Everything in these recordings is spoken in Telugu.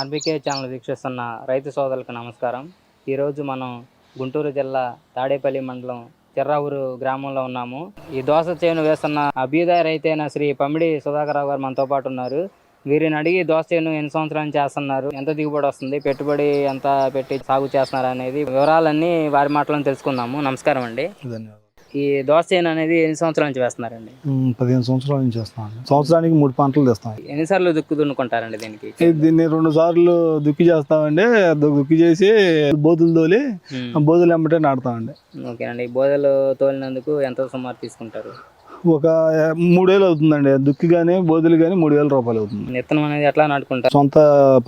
ఆర్బీకే ఛానల్ వీక్షిస్తున్న రైతు సోదరులకు నమస్కారం. ఈరోజు మనం గుంటూరు జిల్లా తాడేపల్లి మండలం చిర్రావూరు గ్రామంలో ఉన్నాము. ఈ దోస చేను వేస్తున్న అభ్యుదయ రైతైన శ్రీ పమిడి సుధాకరరావు గారు మనతో పాటు ఉన్నారు. వీరిని అడిగి దోస చేను ఎన్ని సంవత్సరాలు చేస్తున్నారు? ఎంత దిగుబడి వస్తుంది? పెట్టుబడి ఎంత పెట్టి సాగు చేస్తున్నారు అనేది వివరాలన్నీ వారి మాటలను తెలుసుకుందాము. నమస్కారం అండి. ధన్యవాదాలు. ఈ దోస చేను అనేది ఎన్ని సంవత్సరాల నుంచి వేస్తున్నారండి? పదిహేను సంవత్సరాల నుంచి చేస్తాను సంవత్సరానికి మూడు పంటలు తెస్తాం. ఎన్నిసార్లు దుక్కు దున్నుకుంటారండి దీనికి? దీన్ని రెండు సార్లు దుక్కి చేస్తామండి. దుక్కి చేసి బోధులు తోలి బోధులు ఎమ్మటే నాటుతామండి. ఓకేనండి. ఈ బోధలు తోలినందుకు ఎంత సుమారు తీసుకుంటారు? ఒక మూడేళ్ళు అవుతుందండి. దుక్కి కానీ బోధులు కానీ మూడు వేల రూపాయలు అవుతుంది. విత్తనం అనేది ఎట్లా నాటుకుంటారు? సొంత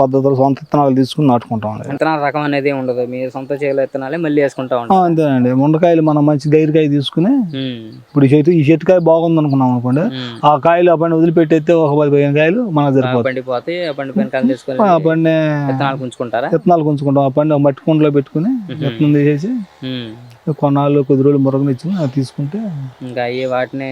పద్ధతులు సొంత విత్తనాలు తీసుకుని నాటుకుంటామండి విత్తనాల రకం అనేది ఉండదు. మీరు సొంత చేలో విత్తనాలే మళ్ళీ వేసుకుంటా అంతేనండి. ముండకాయలు మనం మంచి గైరికాయ తీసుకుని. ఇప్పుడు ఈ చెట్టు ఈ చెట్టుకాయ బాగుంది అనుకున్నాం అనుకోండి. ఆ కాయలు ఆ పండి వదిలిపెట్టేస్తే ఒక పది పదిహేను కాయలు మనకు సరిపోతాయి. పండిపోతే ఆ పండి విత్తనాలు ఉంచుకుంటారా విత్తనాలు కొంచుకుంటాం ఆ పండి మట్టి కుండలో పెట్టుకుని విత్తనం తీసేసి. కొన్నాళ్ళు కొద్ది రోజులు మురగనిచ్చి అది తీసుకుంటే ఇంకా అయ్యి వాటిని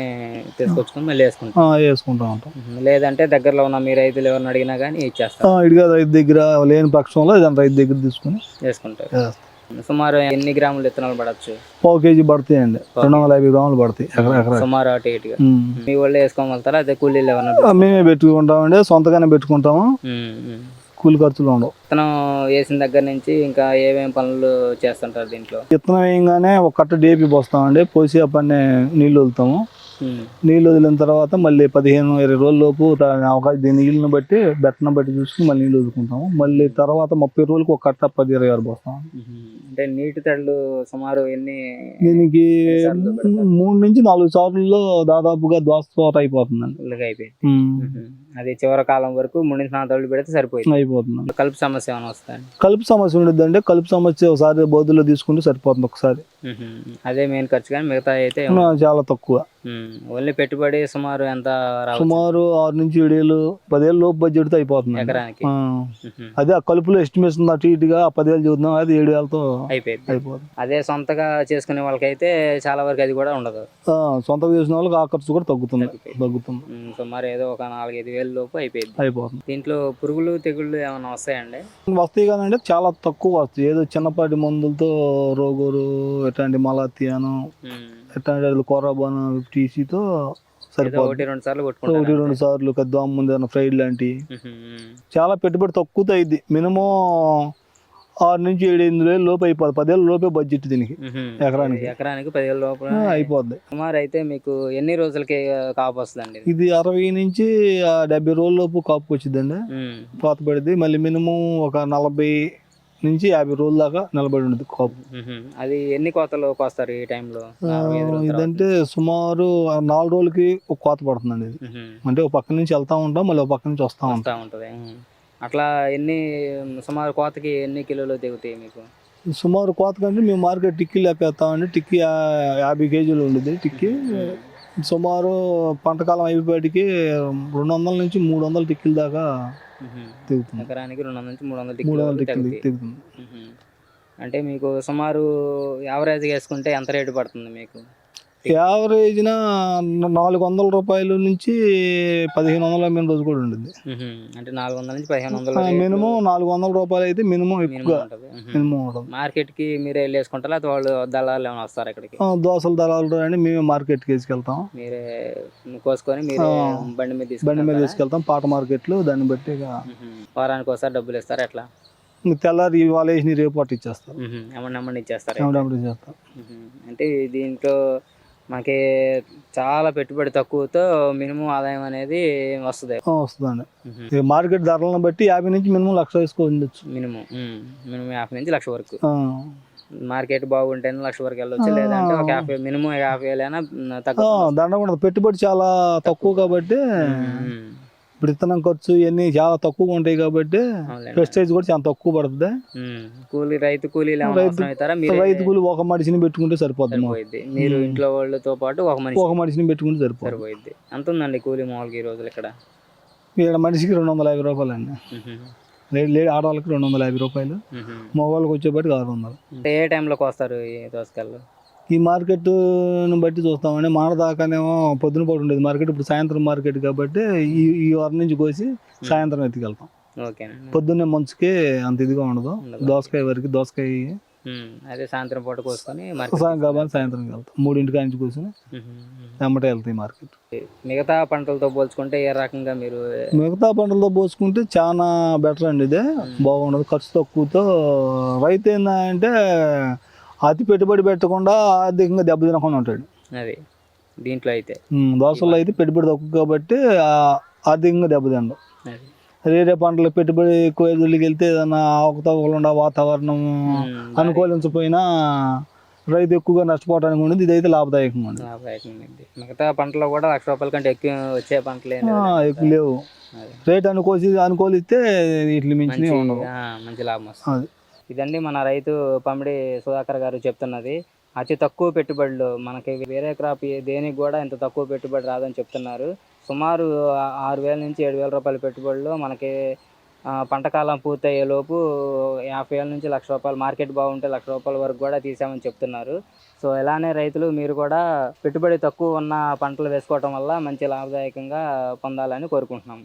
తీసుకొచ్చుకొని మళ్ళీ వేసుకుంటాం ఆ, వేసుకుంటా ఉంటాం. లేదంటే దగ్గరలో ఉన్న మీ రైతులు ఎవరిని అడిగినా కానీ ఇచ్చేస్తారు ఆ, రైతు దగ్గర లేని పక్షంలో ఇదంతా రైతు దగ్గర తీసుకుని వేసుకుంటారు వేస్తాం. సుమారు ఎన్ని గ్రాములు విత్తనాలు పడవచ్చు పావు కేజీ పడతాయి అండి రెండు వందల యాభై గ్రాములు పడతాయి ఎకరా ఎకరా సుమారు అటు ఇటుగా ఉమ్. మీ వాళ్ళు వేసుకోగలుగుతారా అదే కూలీలు ఏమన్నా ఆ, మేమే పెట్టుకుంటామండి సొంతగానే పెట్టుకుంటాము ఉమ్. ఉమ్. కూలి ఖర్చులు ఉండవు. విత్తనం వేసిన దగ్గర నుంచి ఇంకా ఏమేమి పనులు చేస్తుంటారు దీంట్లో? విత్తనం వేయగానే ఒక కట్ట డేపి పోస్తామండి. పోసి ఆ పని నీళ్ళు వదులుతాము. నీళ్ళు వదిలిన తర్వాత మళ్ళీ పదిహేను ఇరవై రోజుల లోపు అవకాశం దీని నీళ్ళని బట్టి బెట్టను బట్టి చూసుకుని మళ్ళీ నీళ్ళు వదులుకుంటాము. మళ్ళీ తర్వాత ముప్పై రోజులకు ఒక కట్ట పది ఇరవై ఆరు పోస్తాం. అంటే నీటి తడులు సుమారు ఎన్ని దీనికి? మూడు నుంచి నాలుగు సార్లు దాదాపుగా దోస అయిపోతుందండి. అయిపోయింది. అది చివరి కాలం వరకు మూడు నుంచి నాలుగు తడులు పెడితే సరిపోయింది. అయిపోతుందండి కలుపు సమస్య ఏమైనా వస్తాయండి కలుపు సమస్య ఉండదు అంటే కలుపు సమస్య ఒకసారి బోధుల్లో తీసుకుంటే సరిపోతుంది ఒకసారి. అదే మెయిన్ ఖర్చు కానీ మిగతా అయితే చాలా తక్కువ. ఓన్లీ పెట్టుబడి సుమారు ఎంత సుమారు ఆరు నుంచి ఏడు వేలు పదేళ్ళు లోపు బడ్జెట్తో అయిపోతుంది. ఎకరానికి. అదే ఆ కలుపులో ఎస్టిమేషన్ అటు ఇటుగా పదేళ్ళు చూద్దాం అది ఏడు వేలతో అయిపోయింది. అయిపోతుంది. అదే సొంతగా చేసుకునే వాళ్ళకైతే చాలా వరకు అది కూడా ఉండదు. సొంతంగా చేసిన వాళ్ళకి ఆ ఖర్చు కూడా తగ్గుతుంది తగ్గుతుంది. సుమారు ఏదో ఒక నాలుగైదు వేలు లోపు అయిపోయింది అయిపోతుంది. దీంట్లో పురుగులు తెగుళ్ళు ఏమైనా వస్తాయండి? వస్తాయి కదండి. చాలా తక్కువ వస్తాయి. ఏదో చిన్నపాటి మందులతో రోగోరు ఎట్లాంటి మలాతియాను. ఎట్లాంటి కొరబాను టీసీతో ఒకటి రెండు సార్లు ఒకటి రెండు సార్లు దోమ ముందు ఏదైనా ఫ్రైడ్ లాంటి. చాలా పెట్టుబడి తక్కువ అయింది మినిమం ఆరు నుంచి ఏడు ఎనిమిది వేలు లోపు అయిపోతుంది పదేళ్ళ లోపే బడ్జెట్ దీనికి. ఎకరానికి. ఎకరానికి పదివేల లోపల ఆ, అయిపోద్ది సుమారు అయితే మీకు ఎన్ని రోజులకి కాపు వస్తుందండి ఇది? అరవై నుంచి డెబ్బై రోజుల లోపు కాపు వచ్చిందండి. పాత పడింది మళ్ళీ మినిమం ఒక నలభై నుంచి యాభై రోజుల దాకా నిలబడి ఉంటుంది కాపు. అది ఎన్ని కోతలు కోస్తారు ఈ టైంలో. ఇదంటే సుమారు నాలుగు రోజులకి ఒక కోత పడుతుందండి ఇది. అంటే ఒక పక్క నుంచి వెళ్తా ఉంటాం మళ్ళీ ఒక పక్క నుంచి వస్తా ఉంటాం ఉంటుంది. అట్లా ఎన్ని సుమారు కోతకి ఎన్ని కిలోలు తెగుతాయి మీకు? సుమారు కోత కంటే మేము మార్కెట్ టిక్కీ లెక్క వేస్తామండి టిక్కీ యాభై కేజీలు ఉండేది టిక్కీ. సుమారు పంటకాలం అయిపోయేటికి రెండు వందల నుంచి మూడు వందల టిక్కీల దాకా. తెగుతుంది ఎకరానికి రెండు వందల నుంచి మూడు వందల మూడు వందల టిక్కిలు తెగుతుంది. అంటే మీకు సుమారు యావరేజ్గా వేసుకుంటే ఎంత రేటు పడుతుంది మీకు? యావరేజ్న నాలుగు వందల రూపాయల నుంచి పదిహేను వందల అమ్మిన రోజు కూడా ఉంటుంది. అంటే నాలుగు వందల నుంచి పదిహేను వందల మినిమం నాలుగు వందల రూపాయలు అయితే మినిమం ఎక్కువ. మినిమం ఉంటుంది మార్కెట్కి మీరే వెళ్ళి వేసుకుంటారా లేదా వాళ్ళు దళాలు ఏమైనా వస్తారు ఇక్కడికి ఆ, దోసల దళాలు అని మేమే మార్కెట్కి తీసుకెళ్తాం మీరే కోసుకొని మీరే. బండి మీద బండి మీద? తీసుకెళ్తాం పాట మార్కెట్లు దాన్ని బట్టి. వారానికి ఒకసారి డబ్బులు ఇస్తారా ఎట్లా తెల్లారి ఇవాళ వేసి రేపు పట్టు ఇచ్చేస్తారు ఇచ్చేస్తారా. అంటే దీంట్లో మనకి చాలా పెట్టుబడి తక్కువతో మినిమం ఆదాయం అనేది వస్తుంది. వస్తుందండి. మార్కెట్ ధరలను బట్టి యాభై నుంచి మినిమం లక్ష వేసుకోవచ్చు. మినిమం మినిమం యాభై నుంచి లక్ష వరకు. మార్కెట్ బాగుంటేనే లక్ష వరకు వెళ్ళొచ్చు లేదంటే ఒక యాభై మినిమం యాభై వేలైనా తక్కువ దండ కూడా పెట్టుబడి చాలా తక్కువ కాబట్టి ఇప్పుడు విత్తనం ఖర్చు ఇవన్నీ చాలా తక్కువగా ఉంటాయి కాబట్టి ప్రెస్టేజ్ కూడా చాలా తక్కువ పడుతుంది. కూలీ రైతు కూలీలు ఏమైనా రైతు- కూలి ఒక మనిషిని పెట్టుకుంటే సరిపోతుంది మీరు. ఇంట్లో వాళ్ళతో పాటు ఒక మనిషి ఒక మనిషిని పెట్టుకుంటే సరిపోతుంది ఎంత ఉందండి కూలీ మామూలుగా ఈ రోజులు ఇక్కడ? ఇక్కడ మనిషికి రెండు వందల యాభై రూపాయలు అండి. లేడీ లేడీ ఆడవాళ్ళకి రెండు వందల యాభై రూపాయలు. మగవాళ్ళకి వచ్చేప్పటికి ఆరు వందలు ఏ టైంలోకి వస్తారు ఈ దోసకాయలు? ఈ మార్కెట్ బట్టి చూస్తామండి. మన దాకానేమో పొద్దున పూట ఉండేది మార్కెట్ ఇప్పుడు సాయంత్రం మార్కెట్ కాబట్టి ఈ ఈ వారం నుంచి కోసి సాయంత్రం ఎత్తుకెళ్తాం. పొద్దున్నే మంచుకి అంత ఇదిగా ఉండదు. దోసకాయ వరకు దోసకాయ అదే సాయంత్రం పూట కోసుకొని సాయంకాలం సాయంత్రం వెళ్తాం. మూడింటికి నుంచి కూర్చొని వెంబటే వెళ్తాయి మార్కెట్. మిగతా పంటలతో పోల్చుకుంటే ఏ రకంగా మీరు మిగతా పంటలతో పోసుకుంటే చాలా బెటర్ అండి ఇదే. బాగుండదు. ఖర్చు తక్కువతో రైతు ఏంటంటే అతి పెట్టుబడి పెట్టకుండా ఆర్థికంగా దెబ్బతినకుండా ఉంటాడు. అది దీంట్లో అయితే. దోసల్లో అయితే పెట్టుబడి తక్కువ కాబట్టి ఆర్థికంగా దెబ్బతిండవు వేరే పంటలకు పెట్టుబడి ఎక్కువ ఎదురుకి వెళ్తే ఏదైనా అవకతవకలు ఉండ వాతావరణం అనుకూలించకపోయినా రైతు ఎక్కువగా నష్టపోవడానికి ఉండేది ఇదైతే లాభదాయకంగా ఉంది. మిగతా పంటలో కూడా లక్ష రూపాయల కంటే ఎక్కువ వచ్చే పంటలు. ఎక్కువ లేవు. రేట్ అనుకోసి అనుకూలిస్తే వీటిని మించి ఉండవు. మంచి లాభం వస్తుంది. ఇదండి మన రైతు పమిడి సుధాకర్ గారు చెప్తున్నది. అతి తక్కువ పెట్టుబడులు మనకి వేరే క్రాప్ దేనికి కూడా ఇంత తక్కువ పెట్టుబడి రాదని చెప్తున్నారు. సుమారు ఆరు వేల నుంచి ఏడు వేల రూపాయల పెట్టుబడులు మనకి పంట కాలం పూర్తయ్యేలోపు యాభై వేల నుంచి లక్ష రూపాయలు మార్కెట్ బాగుంటే లక్ష రూపాయల వరకు కూడా తీసామని చెప్తున్నారు. సో ఇలానే రైతులు మీరు కూడా పెట్టుబడి తక్కువ ఉన్న పంటలు వేసుకోవటం వల్ల మంచి లాభదాయకంగా పొందాలని కోరుకుంటున్నాము.